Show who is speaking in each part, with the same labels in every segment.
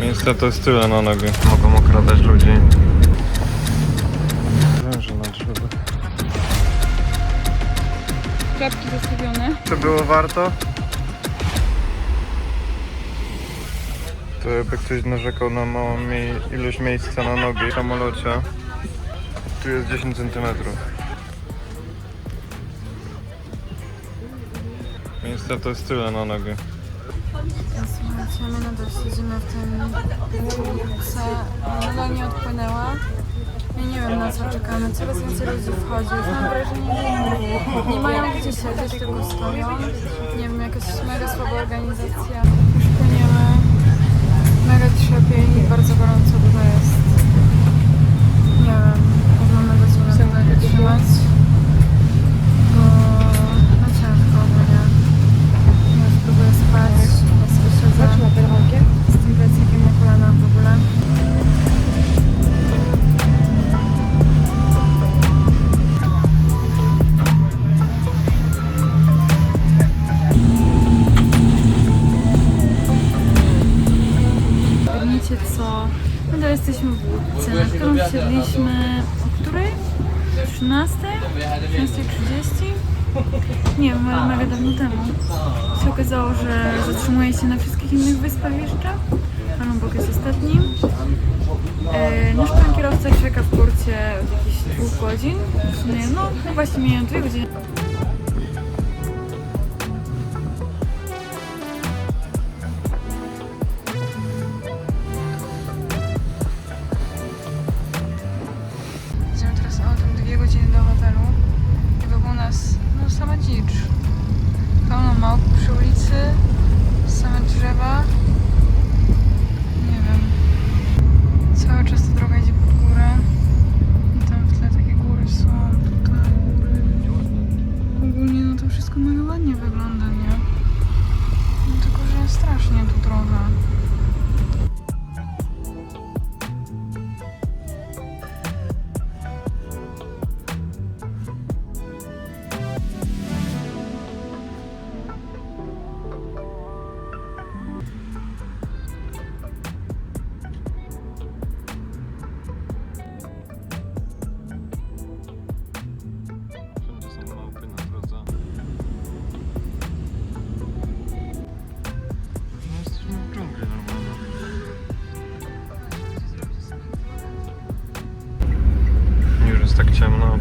Speaker 1: Miejsca to jest tyle na nogi. Mogą okradać ludzi. Węże na drzewach.
Speaker 2: Klapki zastawione.
Speaker 1: Czy było warto? To jakby ktoś narzekał na małą mi- ilość miejsca na nogi w samolocie. Tu jest 10 cm. Miejsca to jest tyle na nogi.
Speaker 2: Słuchajcie, my nadal siedzimy w tym bukse. Noga nie odpłynęła. Ja nie wiem na co czekamy. Coraz więcej ludzi wchodzi. Już mam wrażenie, że nie mają gdzie siedzieć, tylko stoją. Nie wiem, jakaś mega słaba organizacja. Nie ale mega dawno temu. Się okazało, że zatrzymuje się na wszystkich innych wyspach jeszcze. Pan Bok jest ostatni. E, nasz pan kierowca czeka w porcie od jakichś dwóch godzin. W sumie, no, no właśnie mijają dwie godziny.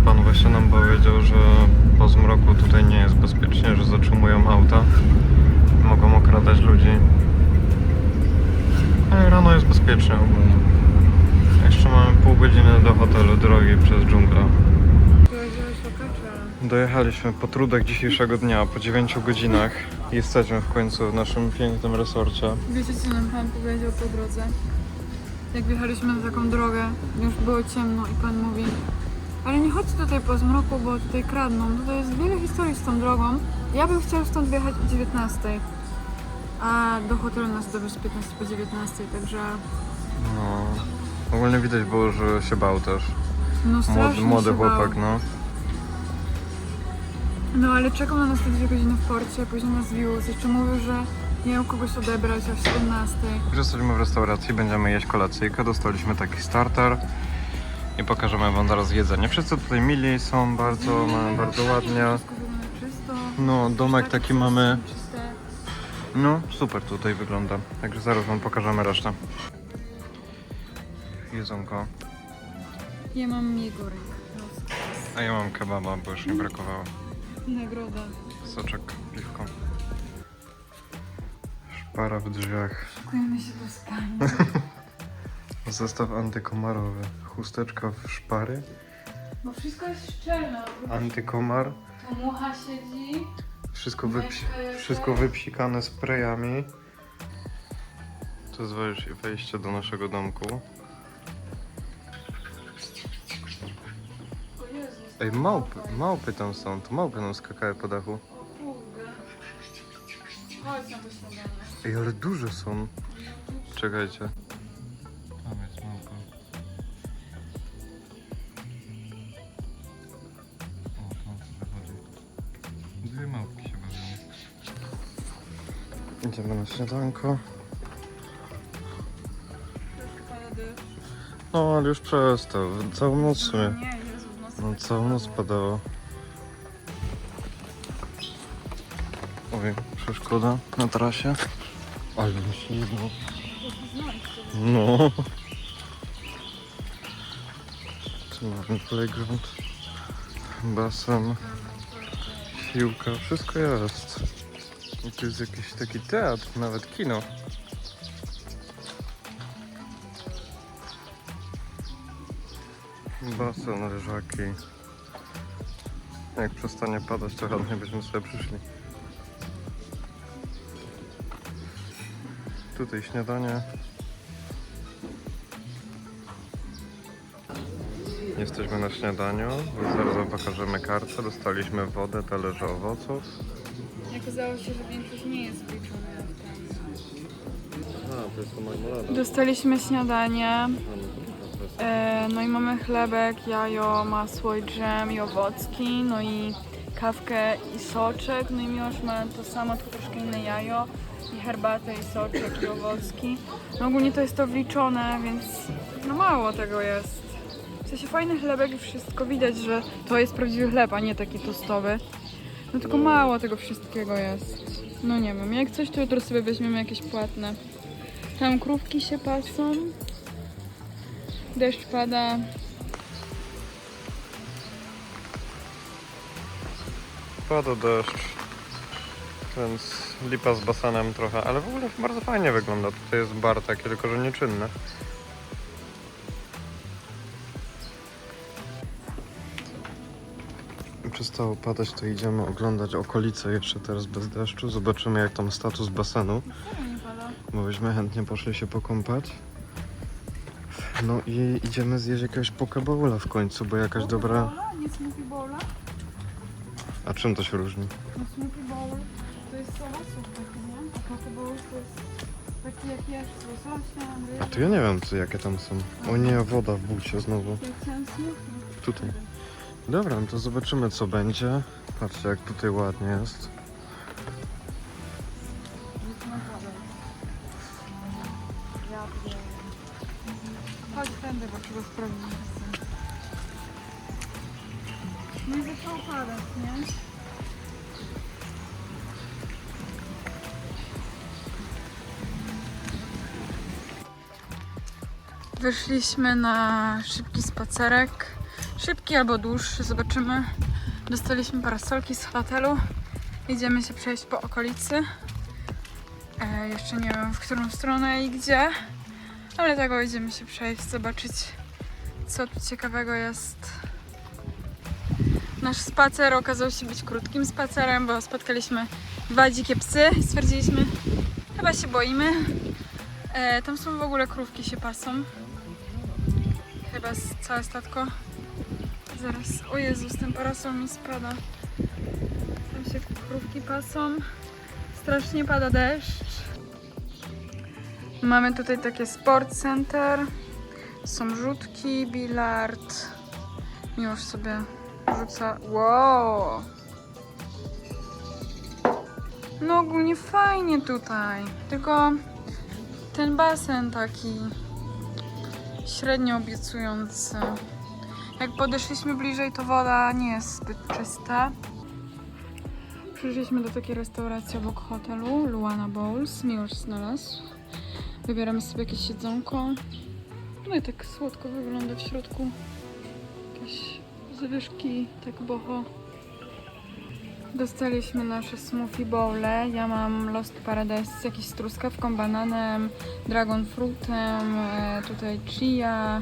Speaker 1: Pan właśnie nam powiedział, że po zmroku tutaj nie jest bezpiecznie, że zatrzymują auta. Mogą okradać ludzi. Ale rano jest bezpiecznie ogólnie. Jeszcze mamy pół godziny do hotelu drogi przez dżunglę. Dojechaliśmy po trudach dzisiejszego dnia, po 9 godzinach. Jesteśmy w końcu w naszym pięknym resorcie.
Speaker 2: Wiecie co nam pan powiedział po drodze? Jak wjechaliśmy na taką drogę, już było ciemno i pan mówi ale nie chodźcie tutaj po zmroku, bo tutaj kradną. Tutaj jest wiele historii z tą drogą. Ja bym chciał stąd wjechać o 19, a do hotelu nas dowiesz 15 po 19, także
Speaker 1: No. Ogólnie widać było, że się bał też.
Speaker 2: no
Speaker 1: Młody,
Speaker 2: strasznie
Speaker 1: młody
Speaker 2: się
Speaker 1: chłopak,
Speaker 2: bał.
Speaker 1: no.
Speaker 2: No ale czekał na nas te dwie godziny w porcie, później nas wiózł. Jeszcze mówił, że miał kogoś odebrać o 17.
Speaker 1: Już jesteśmy w restauracji, będziemy jeść kolacyjkę. Dostaliśmy taki starter. I pokażemy wam zaraz jedzenie. Wszyscy tutaj mili są bardzo, mają bardzo ładnie. No, domek taki mamy. No, super tutaj wygląda. Także zaraz wam pokażemy resztę. Jedzonko.
Speaker 2: Ja mam jegorek.
Speaker 1: A ja mam kebaba, bo już nie brakowało.
Speaker 2: Nagroda.
Speaker 1: Soczek, piwko. Szpara w drzwiach.
Speaker 2: Szykujemy się do spania.
Speaker 1: Zestaw antykomarowy. Chusteczka w szpary.
Speaker 2: Bo wszystko jest szczelne.
Speaker 1: Antykomar.
Speaker 2: Tu mucha siedzi.
Speaker 1: Wszystko, wypsi wszystko wypsikane sprayami. To jest wejś- wejście do naszego domku. Ej, małpy, małpy tam są. To małpy nam skakały po dachu.
Speaker 2: kurde. Chodź na to śniadanie.
Speaker 1: Ej, ale duże są. Czekajcie. Idziemy na śniadanko. No, ale już przestał. Całą noc w sumie.
Speaker 2: Nie, Jezu, w nocy
Speaker 1: No,
Speaker 2: tak
Speaker 1: całą noc padało. Oj, przeszkoda na trasie. Ale mi ślizgnął. No. Tu mamy playground, basen, siłka, wszystko jest. I tu jest jakiś taki teatr, nawet kino. Basen, leżaki. Jak przestanie padać, to chętnie byśmy sobie przyszli. Tutaj śniadanie. Jesteśmy na śniadaniu. Zaraz wam pokażemy kartę. Dostaliśmy wodę, talerze owoców.
Speaker 2: Okazało się, że większość nie jest wliczona w.
Speaker 1: A, to jest to marmolada.
Speaker 2: Dostaliśmy śniadanie. E, no i mamy chlebek, jajo, masło i dżem i owocki, no i kawkę i soczek. No i Miłosz ma to samo, tylko troszkę inne jajo i herbatę i soczek i owocki. No ogólnie to jest to wliczone, więc no mało tego jest. W sensie fajny chlebek i wszystko widać, że to jest prawdziwy chleb, a nie taki tostowy. No tylko mało tego wszystkiego jest. No nie wiem, jak coś to jutro sobie weźmiemy jakieś płatne. Tam krówki się pasą. Deszcz pada.
Speaker 1: Pada deszcz. Więc lipa z basenem trochę, ale w ogóle bardzo fajnie wygląda. Tutaj jest bar taki, tylko że nieczynny. Przestało padać, to idziemy oglądać okolice jeszcze teraz bez deszczu. Zobaczymy jak tam status basenu, bo byśmy chętnie poszli się pokąpać. No i idziemy zjeść jakiegoś pokeballa w końcu, bo jakaś dobra...
Speaker 2: Bowla? Nie smoothie bowla?
Speaker 1: A czym to się różni?
Speaker 2: No smoothie bowl to jest owoców taki, nie? A to jest taki jak jesz z łososiem,
Speaker 1: A to ja nie wiem, co, jakie tam są. O nie, woda w bucie znowu.
Speaker 2: Ja chciałam smoothie.
Speaker 1: Tutaj. Dobra, no to zobaczymy co będzie. Patrzcie jak tutaj ładnie jest.
Speaker 2: Chodź tędy, bo trzeba sprawdzić. No i zaczęło padać, nie? Wyszliśmy na szybki spacerek. Szybki albo dłuższy, zobaczymy. Dostaliśmy parasolki z hotelu. Idziemy się przejść po okolicy. E, jeszcze nie wiem w którą stronę i gdzie, ale tego idziemy się przejść, zobaczyć co tu ciekawego jest. Nasz spacer okazał się być krótkim spacerem, bo spotkaliśmy dwa dzikie psy i stwierdziliśmy, chyba się boimy. E, tam są w ogóle krówki się pasą. Chyba całe statko. Zaraz, o Jezus, ten parasol mi spada. Tam się krówki pasą. Strasznie pada deszcz. Mamy tutaj takie sport center. Są rzutki, bilard. Miłość sobie rzuca. Wow! No ogólnie fajnie tutaj. Tylko ten basen taki średnio obiecujący. Jak podeszliśmy bliżej, to woda nie jest zbyt czysta. Przyszliśmy do takiej restauracji obok hotelu, Luana Bowls. Miłosz znalazł. Wybieramy sobie jakieś jedzonko. No i tak słodko wygląda w środku. Jakieś zawyżki, tak boho. Dostaliśmy nasze smoothie bowle. Ja mam Lost Paradise z jakąś truskawką, bananem, dragon fruitem, e, tutaj chia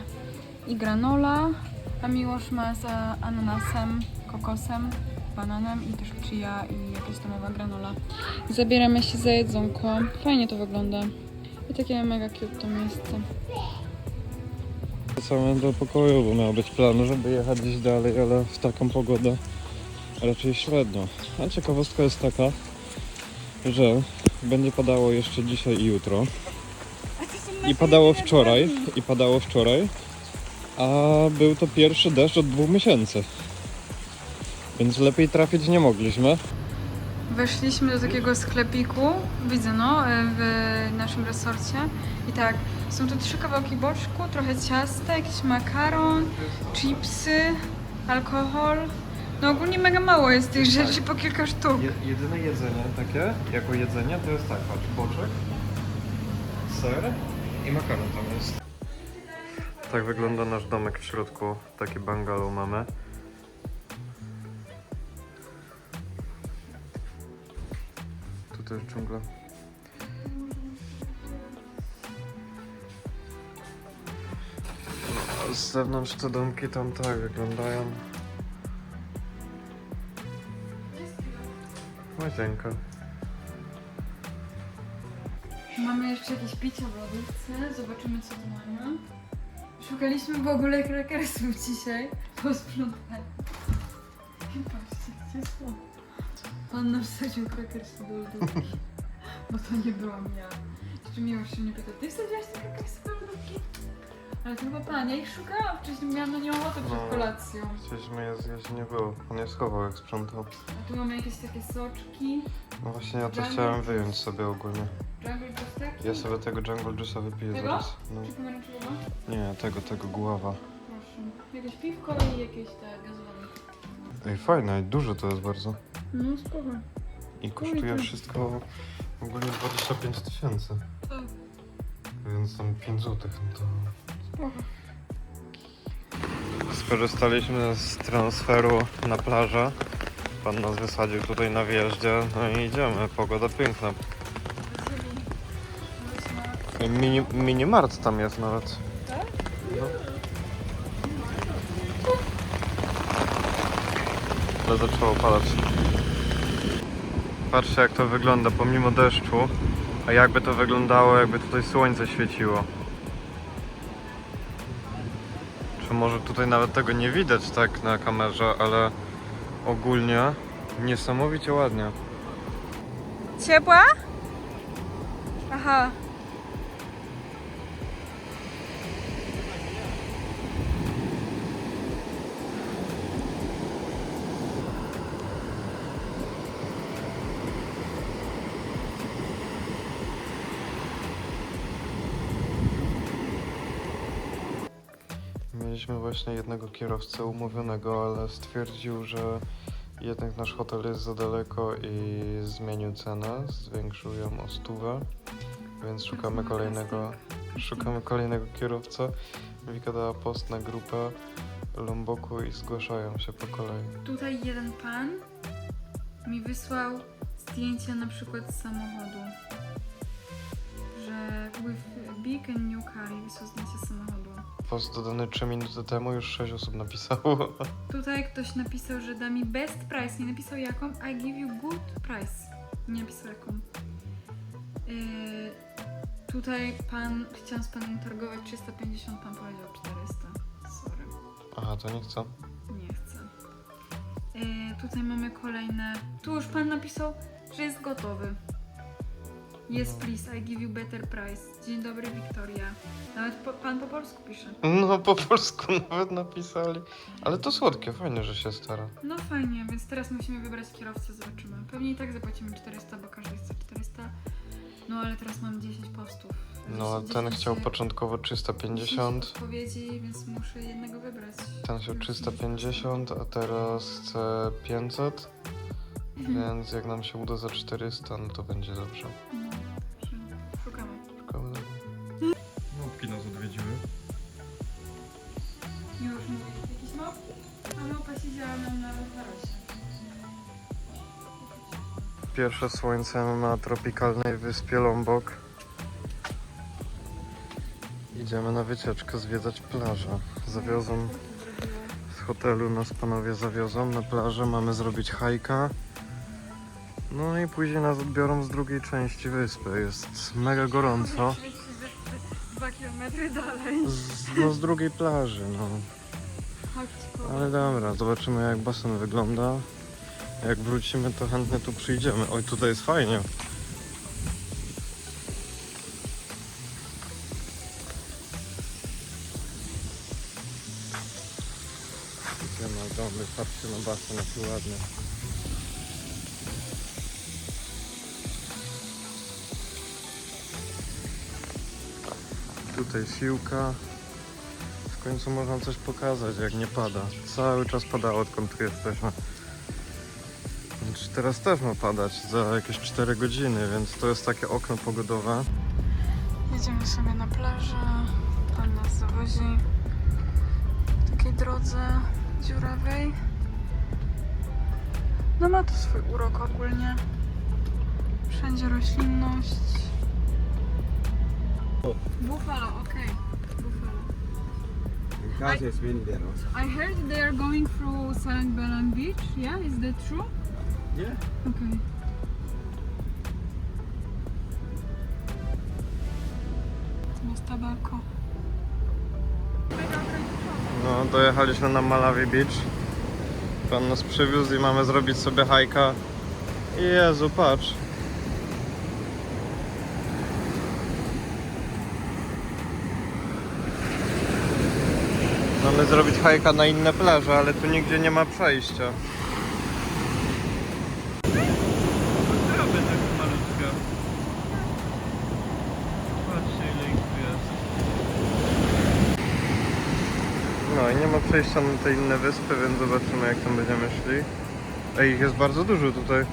Speaker 2: i granola. A Miłosz ma z ananasem, kokosem, bananem i też chia i jakaś domowa granola. Zabieramy się za jedzonko. Fajnie to wygląda. I takie mega cute to miejsce.
Speaker 1: Wracamy do pokoju, bo miał być plan, żeby jechać gdzieś dalej, ale w taką pogodę raczej średnio. A ciekawostka jest taka, że będzie padało jeszcze dzisiaj i jutro. I padało wczoraj, i padało wczoraj, a był to pierwszy deszcz od dwóch miesięcy. Więc lepiej trafić nie mogliśmy.
Speaker 2: Weszliśmy do takiego sklepiku, widzę no, w naszym resorcie. I tak, są tu trzy kawałki boczku, trochę ciasta, jakiś makaron, chipsy, alkohol. No ogólnie mega mało jest tych rzeczy, po kilka sztuk.
Speaker 1: Je, jedyne jedzenie takie, jako jedzenie, to jest tak, patrz, boczek, ser i makaron tam jest. Tak wygląda nasz domek w środku, taki bungalow mamy. Tutaj jest dżungla. No, Z zewnątrz te domki tam tak wyglądają. Łazienka.
Speaker 2: Mamy jeszcze jakieś picia w lodówce, zobaczymy co tu mamy. Szukaliśmy w ogóle krakersów dzisiaj po sprzątaniu. I Patrzcie, gdzie są. Pan nam wsadził krakersy do lodówki, bo to nie byłam ja. Jeszcze mnie już się nie pyta, ty wsadziłaś te krakersy do lodówki? Ale to chyba pan, ja ich szukałam wcześniej, miałam na nie ochotę przed
Speaker 1: No.
Speaker 2: kolacją.
Speaker 1: Chcieliśmy je zjeść, nie było. On je schował jak sprzątał.
Speaker 2: A tu mamy jakieś takie soczki,
Speaker 1: No właśnie ja to chciałem wyjąć sobie ogólnie.
Speaker 2: Jungle prostaki.
Speaker 1: Ja sobie tego Jungle Juice'a wypiję
Speaker 2: Tego?
Speaker 1: zaraz. No.
Speaker 2: Czy pomarańczowego?
Speaker 1: Nie, tego, tego guława.
Speaker 2: Proszę. Jakieś piwko i jakieś te gazowane.
Speaker 1: Ej, fajne, duże to jest bardzo.
Speaker 2: No spoko.
Speaker 1: I kosztuje
Speaker 2: to-
Speaker 1: wszystko ogólnie 25 tysięcy.
Speaker 2: Tak.
Speaker 1: Więc tam 5 zł, no to...
Speaker 2: Spoko.
Speaker 1: Skorzystaliśmy z transferu na plażę. Pan nas wysadził tutaj na wjeździe, no i idziemy. Pogoda piękna. Mini, minimart tam jest nawet.
Speaker 2: Tak?
Speaker 1: No. Ale zaczęło padać. Patrzcie jak to wygląda pomimo deszczu. A jakby to wyglądało, jakby tutaj słońce świeciło. Czy może tutaj nawet tego nie widać tak na kamerze, ale ogólnie niesamowicie ładnie.
Speaker 2: Ciepła? Aha.
Speaker 1: Mieliśmy właśnie jednego kierowcę umówionego, ale stwierdził, że jednak nasz hotel jest za daleko i zmienił cenę, zwiększył ją o stówę, więc szukamy kolejnego, szukamy kolejnego kierowcę. Wika dała post na grupę Lomboku i zgłaszają się po kolei.
Speaker 2: Tutaj jeden pan mi wysłał zdjęcie na przykład z samochodu. Że with big and new car i wysłał zdjęcie z samochodu.
Speaker 1: Post dodany 3 minuty temu, już 6 osób napisało.
Speaker 2: Tutaj ktoś napisał, że da mi best price. Nie napisał jaką. I give you good price. Nie napisał jaką. Yy, tutaj pan, chciałam z panem targować 350, pan powiedział 400. Sorry.
Speaker 1: Aha, to nie chcę.
Speaker 2: Nie chcę. Yy, tutaj mamy kolejne. Tu już pan napisał, że jest gotowy. Yes,
Speaker 1: No.
Speaker 2: please, I give you better price. Dzień dobry, Wiktoria. Nawet po, pan po polsku pisze.
Speaker 1: No po polsku nawet napisali. Ale to słodkie, fajnie, że się stara.
Speaker 2: No fajnie, więc teraz musimy wybrać kierowcę, zobaczymy. Pewnie i tak zapłacimy 400, bo każdy chce 400. No ale teraz mam 10 postów.
Speaker 1: No, a
Speaker 2: 10
Speaker 1: ten chciał początkowo
Speaker 2: 10
Speaker 1: 350.
Speaker 2: odpowiedzi, więc muszę jednego wybrać.
Speaker 1: Ten chciał
Speaker 2: Już
Speaker 1: 350, a teraz chce 500.
Speaker 2: Mhm.
Speaker 1: Więc jak nam się uda za 400, no to będzie dobrze.
Speaker 2: No,
Speaker 1: Pierwsze słońce na tropikalnej wyspie Lombok. Idziemy na wycieczkę zwiedzać plażę. Zawiozą z hotelu nas panowie zawiozą na plażę. Mamy zrobić hajka. No i później nas odbiorą z drugiej części wyspy. Jest mega gorąco.
Speaker 2: Dwa kilometry dalej.
Speaker 1: Z, no z drugiej plaży, no. Ale dobra, zobaczymy jak basen wygląda. Jak wrócimy, to chętnie tu przyjdziemy. Oj, tutaj jest fajnie. Idziemy na domy, patrzcie na basen, jaki ładny. Tutaj siłka. W końcu można coś pokazać, jak nie pada. Cały czas padało, odkąd tu jesteśmy. Teraz też ma padać za jakieś 4 godziny, więc to jest takie okno pogodowe.
Speaker 2: Jedziemy sobie na plażę. Pan nas zawozi w takiej drodze dziurawej. No ma to swój urok ogólnie. Wszędzie roślinność. Buffalo, okej. Buffalo.
Speaker 3: Wind there also.
Speaker 2: I heard they are going through St. Belan Beach. Yeah, is that true? Okay. Jest tabako.
Speaker 1: No, dojechaliśmy na Malawi Beach. Pan nas przywiózł i mamy zrobić sobie hajka. Jezu, patrz. Mamy zrobić hajka na inne plaże, ale tu nigdzie nie ma przejścia. Kraby tak malutkie. Patrzcie ile ich tu jest. No i nie ma przejścia na te inne wyspy, więc zobaczymy jak tam będziemy szli. Ej, ich jest bardzo dużo tutaj.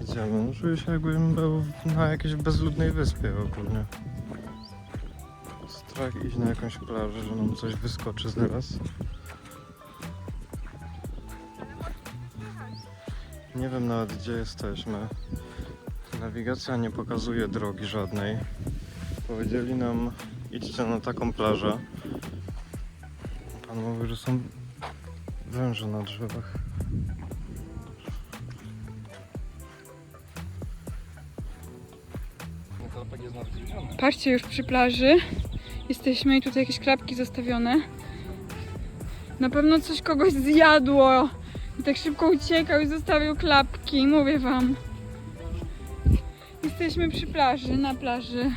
Speaker 1: Idziemy. No, czuję się jakbym był na jakiejś bezludnej wyspie ogólnie. Strach iść na jakąś plażę, że nam coś wyskoczy zaraz. Nie wiem nawet gdzie jesteśmy. Nawigacja nie pokazuje drogi żadnej. Powiedzieli nam idźcie na taką plażę. Pan mówi, że są węże na drzewach.
Speaker 2: Patrzcie już przy plaży. Jesteśmy i tutaj jakieś klapki zostawione. Na pewno coś kogoś zjadło. I tak szybko uciekał i zostawił klapki, mówię wam. Jesteśmy przy plaży, na plaży.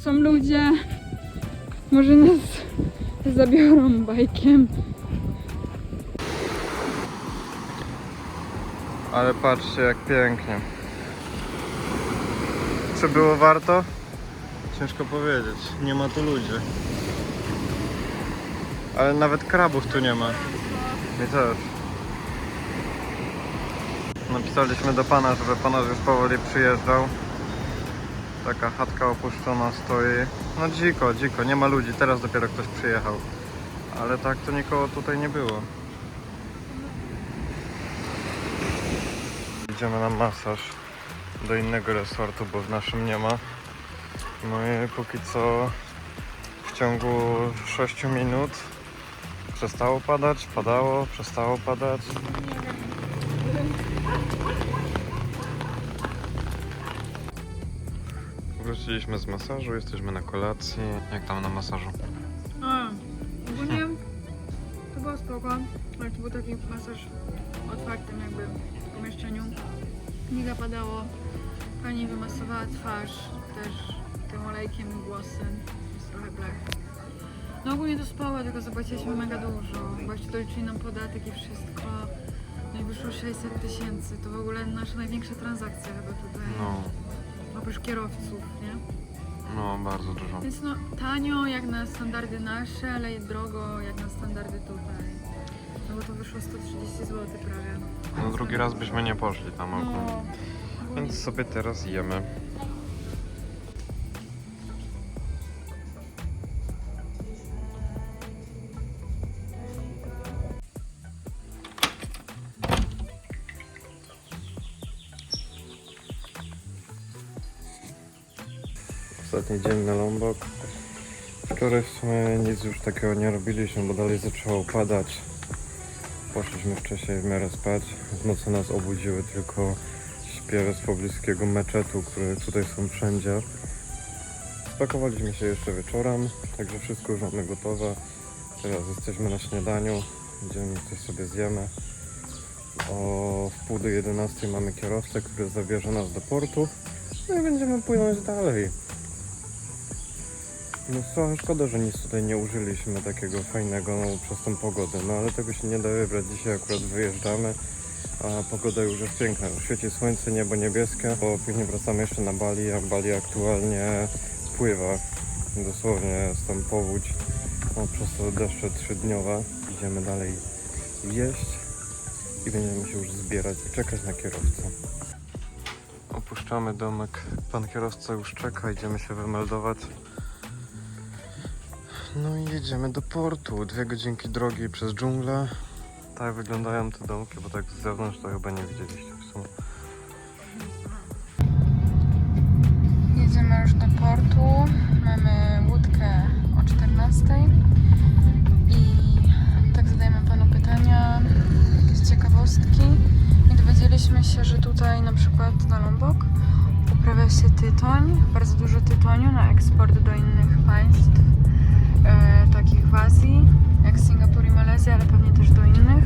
Speaker 2: Są ludzie. Może nas zabiorą bajkiem.
Speaker 1: Ale patrzcie jak pięknie. Czy było warto? Ciężko powiedzieć. Nie ma tu ludzi. Ale nawet krabów tu nie ma. Mi też. Napisaliśmy do pana, żeby pana już powoli przyjeżdżał. Taka chatka opuszczona stoi. No dziko, dziko, nie ma ludzi. Teraz dopiero ktoś przyjechał. Ale tak to nikogo tutaj nie było. Idziemy na masaż do innego resortu, bo w naszym nie ma. No i póki co w ciągu 6 minut przestało padać, padało, przestało padać. Wróciliśmy z masażu, jesteśmy na kolacji. Jak tam na masażu?
Speaker 2: A, ogólnie to było spoko, ale to był taki masaż otwartym jakby w pomieszczeniu. Nie zapadało, pani wymasowała twarz też tym olejkiem i włosy, jest trochę blech. No ogólnie to spoko, tylko zapłaciliśmy mega dużo, jeszcze doliczyli nam podatek i wszystko. No i wyszło 600 tysięcy, to w ogóle nasza największa transakcja chyba tutaj,
Speaker 1: No,
Speaker 2: oprócz kierowców, nie?
Speaker 1: no bardzo dużo.
Speaker 2: Więc no tanio jak na standardy nasze, ale i drogo jak na standardy tutaj. No bo to wyszło 130 zł prawie.
Speaker 1: No drugi raz byśmy nie poszli tam.
Speaker 2: No.
Speaker 1: Więc sobie teraz jemy. Ostatni dzień na Lombok. Wczoraj w sumie nic już takiego nie robiliśmy, bo dalej zaczęło padać. Poszliśmy wcześniej w miarę spać. W nocy nas obudziły tylko śpiewy z pobliskiego meczetu, które tutaj są wszędzie. Spakowaliśmy się jeszcze wieczorem, także wszystko już mamy gotowe. Teraz jesteśmy na śniadaniu, idziemy coś sobie zjemy. O wpół do 11 mamy kierowcę, który zabierze nas do portu. No i będziemy płynąć dalej. No szkoda, że nic tutaj nie użyliśmy takiego fajnego no, przez tą pogodę, no ale tego się nie da wybrać. Dzisiaj akurat wyjeżdżamy a pogoda już jest piękna. Świeci słońce, niebo niebieskie, bo później wracamy jeszcze na Bali, a Bali aktualnie pływa. Dosłownie jest tam powódź, no, przez to deszcze trzydniowe. Idziemy dalej jeść i będziemy się już zbierać i czekać na kierowcę. Opuszczamy domek, pan kierowca już czeka, idziemy się wymeldować. No i jedziemy do portu. Dwie godzinki drogi przez dżunglę. Tak wyglądają te domki, bo tak z zewnątrz to chyba nie widzieliście w sumie.
Speaker 2: Jedziemy już do portu. Mamy łódkę o 14 i tak zadajemy panu pytania, jakieś ciekawostki. I dowiedzieliśmy się, że tutaj na przykład na Lombok uprawia się tytoń, bardzo dużo tytoniu na eksport do innych państw, e, takich w Azji, jak Singapur i Malezja, ale pewnie też do innych.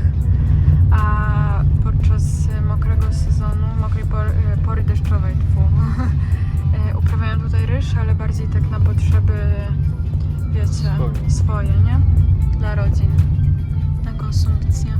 Speaker 2: A podczas mokrego sezonu, mokrej pory, e, pory deszczowej, tfu, E, uprawiają tutaj ryż, ale bardziej tak na potrzeby, wiecie,
Speaker 1: Swoje.
Speaker 2: swoje, nie? Dla rodzin, na konsumpcję.